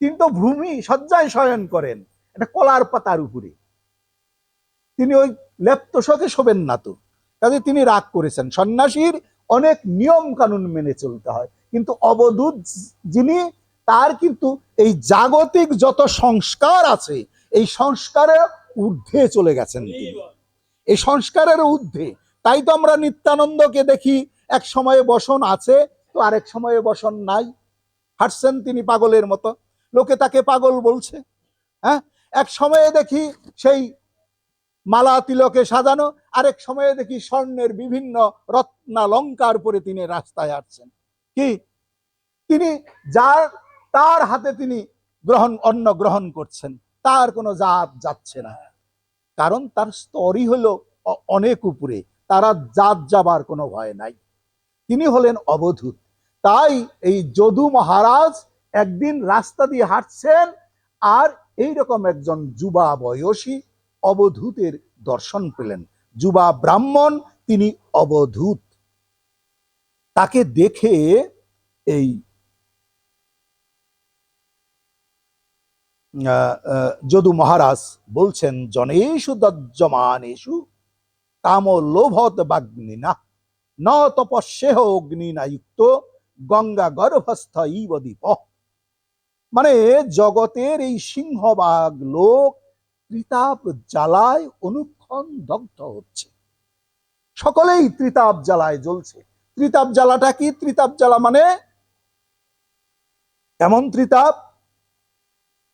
তিনি তো ভূমি শয্যায় শয়ন করেন একটা কলার পাতার উপরে। তিনি ওই লেপ্তশকে শোবেন না তো, কাজে তিনি রাগ করেছেন। সন্ন্যাসীর অনেক নিয়ম কানুন মেনে চলতে হয়, কিন্তু অবধূত যিনি, তার কিন্তু এই জাগতিক যত সংস্কার আছে, এই সংস্কারের ঊর্ধ্বে চলে গেছেন তিনি। এই সংস্কারের ঊর্ধ্বে, তাই তো আমরা নিত্যানন্দকে দেখি, এক সময়ে বসন আছে, তো আরেক সময়ে বসন নাই। হাঁটছেন তিনি পাগলের মতো। লোকে তাকে পাগল বলছে হ্যাঁ? এক সময়ে দেখি সেই মালা তিলকে সাজানো, আরেক সময়ে দেখি স্বর্ণের বিভিন্ন রত্নালঙ্কার পরে তিনি রাস্তায় আসছেন। কি? তিনি যার তার হাতে তিনি গ্রহণ, অন্ন গ্রহণ করছেন, তার কোনো জাত যাচ্ছে না। কারণ তার স্তরই হলো অনেক উপরে, তারা জাত যাবার কোনো ভয় নাই। তিনি হলেন অবধূত। তাই এই যদু মহারাজ একদিন রাস্তা দিয়ে হাঁটছেন আর এইরকম একজন যুবা বয়সী অবধূতের দর্শন পেলেন। যুবা ব্রাহ্মণ, তিনি অবধূত। তাকে দেখে এই যদু মহারাজ বলছেন, জনেষু দজ্জমানেষু কাম লোভত বাগ্নি না তপস্যেহ অগ্নি না গঙ্গা গর্ভস্থ ইব দীপ। মানে জগতের এই সিংহবাগ লোক ত্রিতাপ জ্বালায় অনুক্ষণ দগ্ধ হচ্ছে। সকলেই ত্রিতাপ জ্বালায় জ্বলছে। ত্রিতাপ জ্বালাটা কি? ত্রিতাপ জ্বালা মানে এমন ত্রিতাপ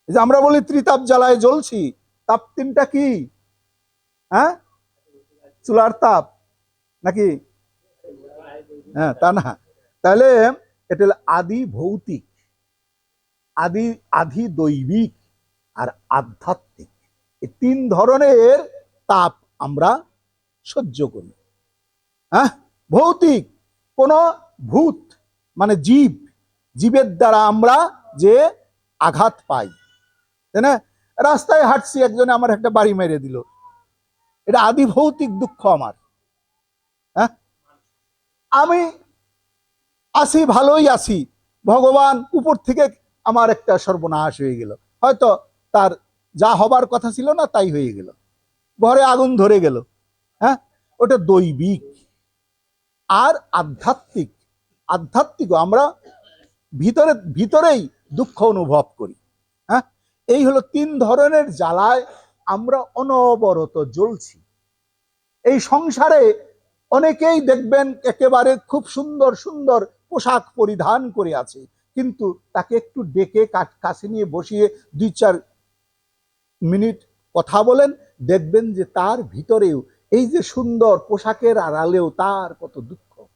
যে আমরা বলি ত্রিতাপ জ্বালায় জ্বলছি, তাপ তিনটা কি? হ্যাঁ? চুলার তাপ নাকি? হ্যাঁ তা না। তাহলে এটা আদি ভৌতিক। আদি আধি দৈবিক আর আধ্যাত্মিক। এই তিন ধরনের তাপ আমরা সহ্য করি। হ্যাঁ? ভৌতিক, কোন ভূত মানে জীব, জীবের দ্বারা আমরা যে আঘাত পাই, তাই না? রাস্তায় হাঁটছি, একজনে আমার একটা বাড়ি মেরে দিল। এটা আদি ভৌতিক দুঃখ আমার। হ্যাঁ? আমি আসি, ভালোই আসি। ভগবান উপর থেকে আমার একটা সর্বনাশ হয়ে গেল। হয়তো তার যা হবার কথা ছিল না তাই হয়ে গেল। ঘরে আগুন ধরে গেল। হ্যাঁ? ওটা দৈবিক। আর আধ্যাত্মিক। আধ্যাত্মিক আমরা ভিতরে, ভিতরেই দুঃখ অনুভব করি। হ্যাঁ? এই হলো তিন ধরনের জ্বালায় আমরা অনবরত জ্বলছি। এই সংসারে অনেকেই দেখবেন একেবারে খুব সুন্দর সুন্দর পোশাক পরিধান করে আছে। কিন্তু তাকে একটু ডেকে কাছ- নিয়ে বসিয়ে দুই চার মিনিট কথা বলেন, দেখবেন যে তার ভিতরেও এই যে সুন্দর পোশাকের আড়ালেও তার কত দুঃখ।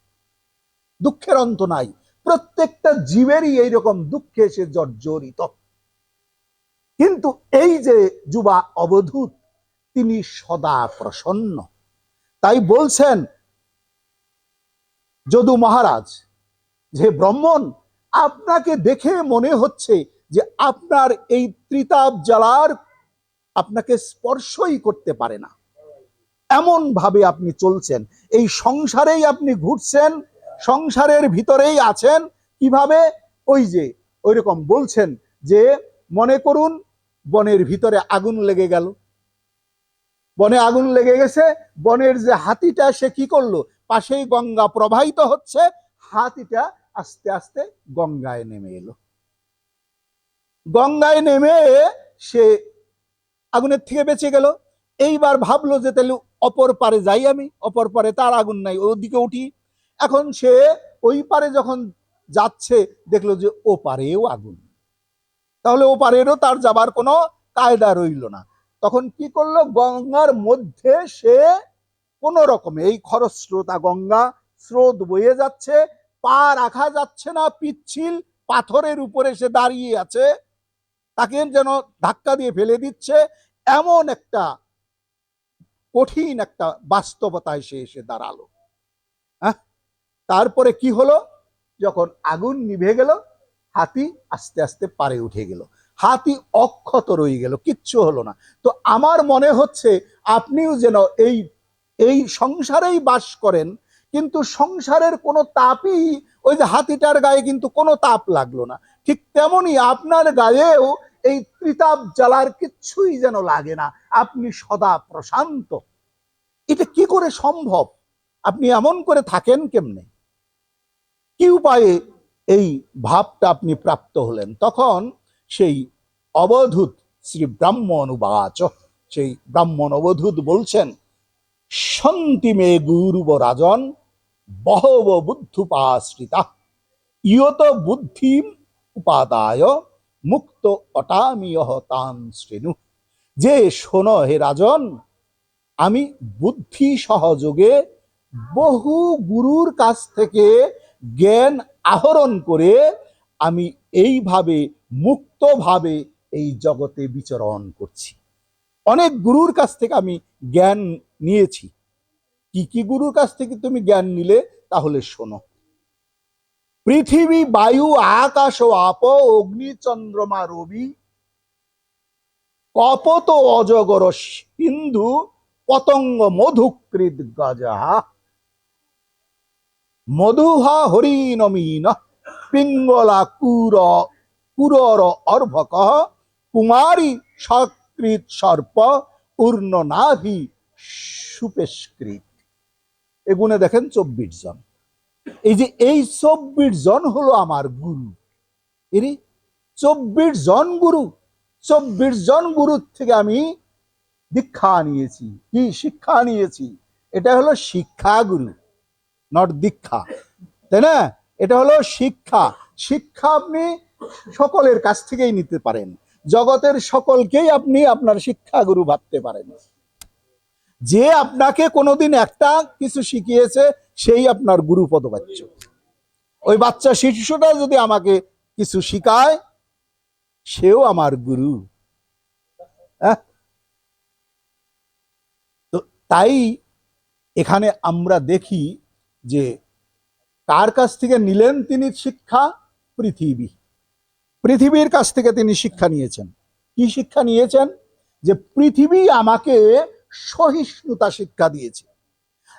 দুঃখের অন্ত নাই। প্রত্যেকটা জীবেরই এইরকম দুঃখে সে জর্জরিত। কিন্তু এই যে যুবা অবধূত, তিনি সদা প্রসন্ন। তাই বলছেন, যদু মহারাজ, যে ব্রাহ্মণ আপনাকে দেখে মনে হচ্ছে যে আপনার এই ত্রিতাপ জ্বালার আপনাকে স্পর্শই করতে পারে না। এমন ভাবে আপনি চলছেন। এই সংসারেই আপনি ঘুরছেন, সংসারের ভিতরেই আছেন। কীভাবে? ওই যে ওই রকম বলছেন যে, মনে করুন, বনের ভিতরে আগুন লেগে গেল। বনে আগুন লেগে গেছে, বনের যে হাতিটা, সে কি করল? পাশেই গঙ্গা প্রবাহিত হচ্ছে, হাতিটা আস্তে আস্তে গঙ্গায় নেমে এলো। গঙ্গায় নেমে সে আগুনের থেকে বেঁচে গেল। এইবার ভাবলো যে তাহলে অপর পারে যাই আমি, অপর পারে তার আগুন নাই ওদিকে উঠি। এখন সে ওই পারে যখন যাচ্ছে, দেখল যে ও পারেও আগুন। তাহলে ও পারেরও তার যাবার কোনো কায়দা রইল না। তখন কি করল? গঙ্গার মধ্যে সে কোন রকমে, এই খরস্রোতা গঙ্গা স্রোত বয়ে যাচ্ছে পা রাখা যাচ্ছে না, পিচ্ছিল পাথরের উপরে সে দাঁড়িয়ে আছে। তাকে যেন ধাক্কা দিয়ে ফেলে দিচ্ছে। এমন একটা কঠিন একটা বাস্তবতায় সে এসে দাঁড়াল। হ্যাঁ? তারপরে কি হলো? যখন আগুন নিভে গেল, হাতি আস্তে আস্তে পারে উঠে গেল। হাতি অক্ষত রয়ে গেল, কিচ্ছু হলো না। তো আমার মনে হচ্ছে আপনিও যেন এই এই সংসারেই বাস করেন কিন্তু সংসারের কোনো তাপই ওই যে হাতিটার গায়ে কিন্তু কোনো তাপ লাগল না। ঠিক তেমনি আপনার গায়েও এই ত্রিতাপ জ্বালার কিচ্ছুই যেন লাগে না। আপনি সদা প্রশান্ত। এটা কি করে সম্ভব? আপনি এমন করে থাকেন কেমনে? কি উপায়ে এই ভাবটা আপনি প্রাপ্ত হলেন? তখন সেই অবধূত শ্রী ব্রাহ্মণ উবাচ সেই ব্রাহ্মণ অবধূত বলছেন সন্তি মে গুরুব রাজন বহব বুদ্ধুপাশ্রিতা ইয়ত বুদ্ধিম উপাদায় মুক্ত অটামিয় তান শ্রেণু। যে শোনো হে রাজন, আমি বুদ্ধি সহযোগে বহু গুরুর কাছ থেকে জ্ঞান আহরণ করে আমি এইভাবে মুক্তভাবে এই জগতে বিচরণ করছি। অনেক গুরুর কাছ থেকে আমি জ্ঞান নিয়েছি। কি কি গুরুর কাছ থেকে তুমি জ্ঞান নিলে, তাহলে শোনো। পৃথিবী, বায়ু, আকাশ ও আপ, অগ্নি, চন্দ্রমা, রবি, কপত অজগর, সিন্ধু, পতঙ্গ, মধুকৃত গজা, মধুহা হরিণমীন পিঙ্গলা, কুর, কুরর, অর্ভক, কুমারী সকৃত সর্প, উর্ণ, নাভি সুপেষ্কৃত এগুনে দেখেন চব্বিশ জন। এই যে এই চব্বিশ জন হলো আমার গুরু। এরে চব্বিশ জন গুরু। চব্বিশ জন গুরুর থেকে আমি দীক্ষা নিয়েছি। কি শিক্ষা নিয়েছি? এটা হলো শিক্ষা গুরু নট দীক্ষা। তাই না? এটা হলো শিক্ষা। শিক্ষা আপনি সকলের কাছ থেকেই নিতে পারেন। জগতের সকলকেই আপনি আপনার শিক্ষা গুরু ভাবতে পারেন। যে আপনাকে কোনোদিন একটা কিছু শিখিয়েছে, সেই আপনার গুরু পদবাচ্য। ওই বাচ্চা শিশুটা যদি আমাকে কিছু শিখায়, সেও আমার গুরু। হ্যাঁ? তো তাই এখানে আমরা দেখি যে কার কাছ থেকে নিলেন তিনি শিক্ষা? পৃথিবী। পৃথিবীর কাছ থেকে তিনি শিক্ষা নিয়েছেন। কি শিক্ষা নিয়েছেন? যে পৃথিবী আমাকে সহিষ্ণুতা শিক্ষা দিয়েছে।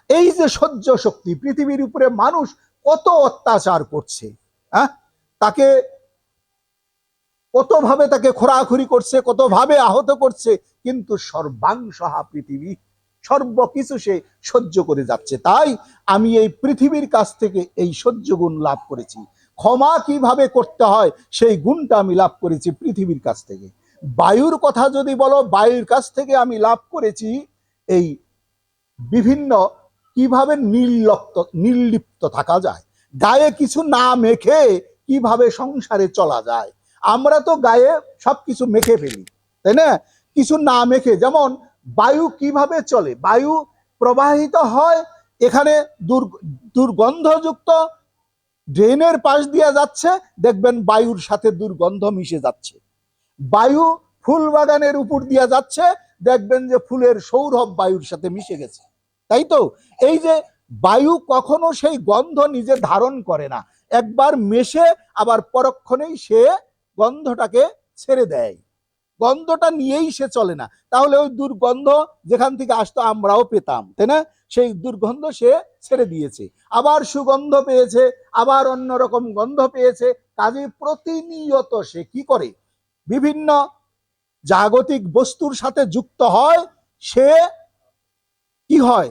এই যে সহ্য শক্তি, পৃথিবীর উপরে মানুষ কত অত্যাচার করছে হ্যাঁ? তাকে কতভাবে তাকে খোরাখুরি করছে, কতভাবে আহত করছে, কিন্তু সর্বাংশহা পৃথিবী সর্বকিছু সে সহ্য করে যাচ্ছে। তাই আমি এই পৃথিবীর কাছ থেকে এই সহ্য গুণ লাভ করেছি। ক্ষমা কীভাবে করতে হয়, সেই গুণটা আমি লাভ করেছি পৃথিবীর কাছ থেকে। বায়ুর কথা যদি বলো, বায়ুর কাছ থেকে আমি লাভ করেছি এই বিভিন্ন কীভাবে নির্লপ্ত, নির্লিপ্ত থাকা যায়। গায়ে কিছু না মেখে কীভাবে সংসারে চলা যায়। আমরা তো গায়ে সব কিছু মেখে ফেলি, তাই না? কিছু না মেখে, যেমন বায়ু কীভাবে চলে? বায়ু প্রবাহিত হয় এখানে দুর- দুর্গন্ধযুক্ত ড্রেনের পাশ দিয়ে যাচ্ছে, দেখবেন বায়ুর সাথে দুর্গন্ধ মিশে যাচ্ছে। বায়ু ফুল বাগানের উপর দিয়ে যাচ্ছে, দেখবেন যে ফুলের সৌরভ বায়ুর সাথে মিশে গেছে। তাই তো? এই যে বায়ু কখনো সেই গন্ধ নিজে ধারণ করে না, একবার মেশে আবার পরক্ষণেই সে গন্ধটাকে ছেড়ে দেয়। গন্ধটা নিয়েই সে চলে না। তাহলে ওই দুর্গন্ধ যেখান থেকে আসতো আমরাও পেতাম, তাই না? সেই দুর্গন্ধ সে ছেড়ে দিয়েছে। আবার সুগন্ধ পেয়েছে, আবার অন্যরকম গন্ধ পেয়েছে। কাজে প্রতিনিয়ত সে কি করে? বিভিন্ন জাগতিক বস্তুর সাথে যুক্ত হয়, সে কি হয়?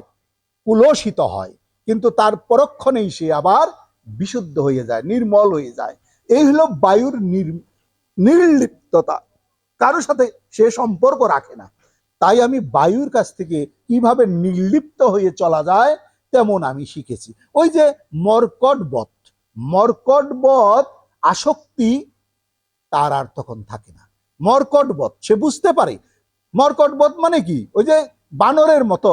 কুলসিত হয়। কিন্তু তার পরক্ষণেই সে আবার বিশুদ্ধ হয়ে যায়, নির্মল হয়ে যায়। এই হলো বায়ুর নির- নির্লিপ্ততা। কারোর সাথে সে সম্পর্ক রাখে না। তাই আমি বায়ুর কাছ থেকে কীভাবে নির্লিপ্ত হয়ে চলা যায়, তেমন আমি শিখেছি। ওই যে মর্কট বধ মর্কট বধ আসক্তি তার আর তখন থাকে না। মর্কটবধ সে বুঝতে পারে। মর্কটবধ মানে কি? ওই যে বানরের মতো।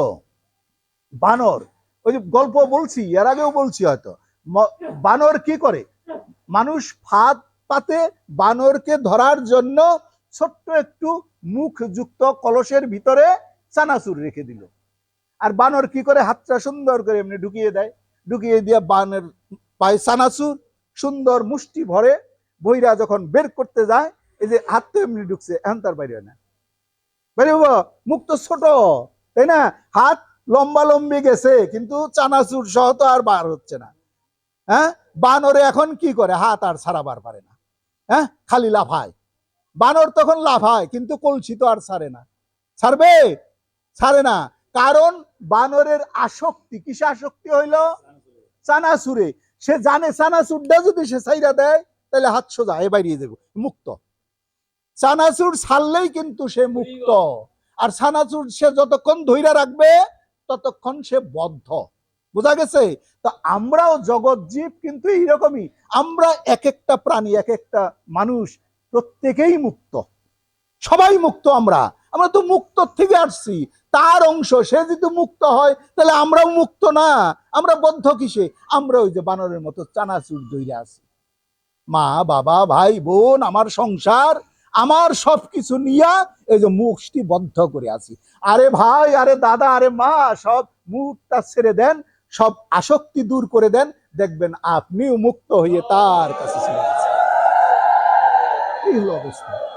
বানর, ওই যে গল্প বলছি, এর আগেও বলছি হয়তো। বানর কি করে? মানুষ ফাঁদ পাতে বানরকে ধরার জন্য ছোট্ট একটু মুখ যুক্ত কলসের ভিতরে চানাচুর রেখে দিল। আর বানর কি করে? হাতটা সুন্দর করে এমনি ঢুকিয়ে দেয়। ঢুকিয়ে দিয়ে বানর পায়ে চানাচুর, সুন্দর মুষ্টি ভরে বইরা যখন বের করতে যায়, এই যে হাত তো এমনি ঢুকছে, এখন তার বাইরে না। বাইরে মুখ তো ছোট, তাই না? হাত লম্বা লম্বি গেছে, কিন্তু চানাচুর সহ তো আর বার হচ্ছে না। হ্যাঁ? বানরে এখন কি করে? হাত আর ছাড়াবার পারে না। হ্যাঁ? খালি লাফায় বানর তখন লাফায় কিন্তু কলসি তো আর ছাড়ে না। ছাড়বে? ছাড়ে না। কারণ বানরের আসক্তি, কিসে আসক্তি হইল? চানাচুরে। সে জানে চানাচুরটা যদি সে ছাইরা দেয় তাহলে হাত সোজা এ বাইরিয়ে যাব মুক্ত। চানাচুর ছাড়লেই কিন্তু সে মুক্ত। আর চানাচুর সে যতক্ষণ ধৈর্য রাখবে ততক্ষণ সে বদ্ধ। বোঝা গেছে? তো আমরাও জগৎ জীব কিন্তু এইরকমই। আমরা এক একটা প্রাণী এক একটা মানুষ প্রত্যেকেই মুক্ত। সবাই মুক্ত আমরা। আমরা তো মুক্ত থেকে আসছি। তার অংশ সে যদি মুক্ত হয় তাহলে আমরাও মুক্ত না। আমরা বদ্ধ কিসে? আমরা ওই যে বানরের মতো চানাচুর দইরে আছি। মা, বাবা, ভাই, বোন, আমার সংসার, আমার সবকিছু নিয়া এই যে মুখটি বদ্ধ করে আছি। আরে ভাই, আরে দাদা, আরে মা, সব মুখটা ছেড়ে দেন, সব আসক্তি দূর করে দেন, দেখবেন আপনিও মুক্ত হয়ে তার কাছে এই অবস্থা।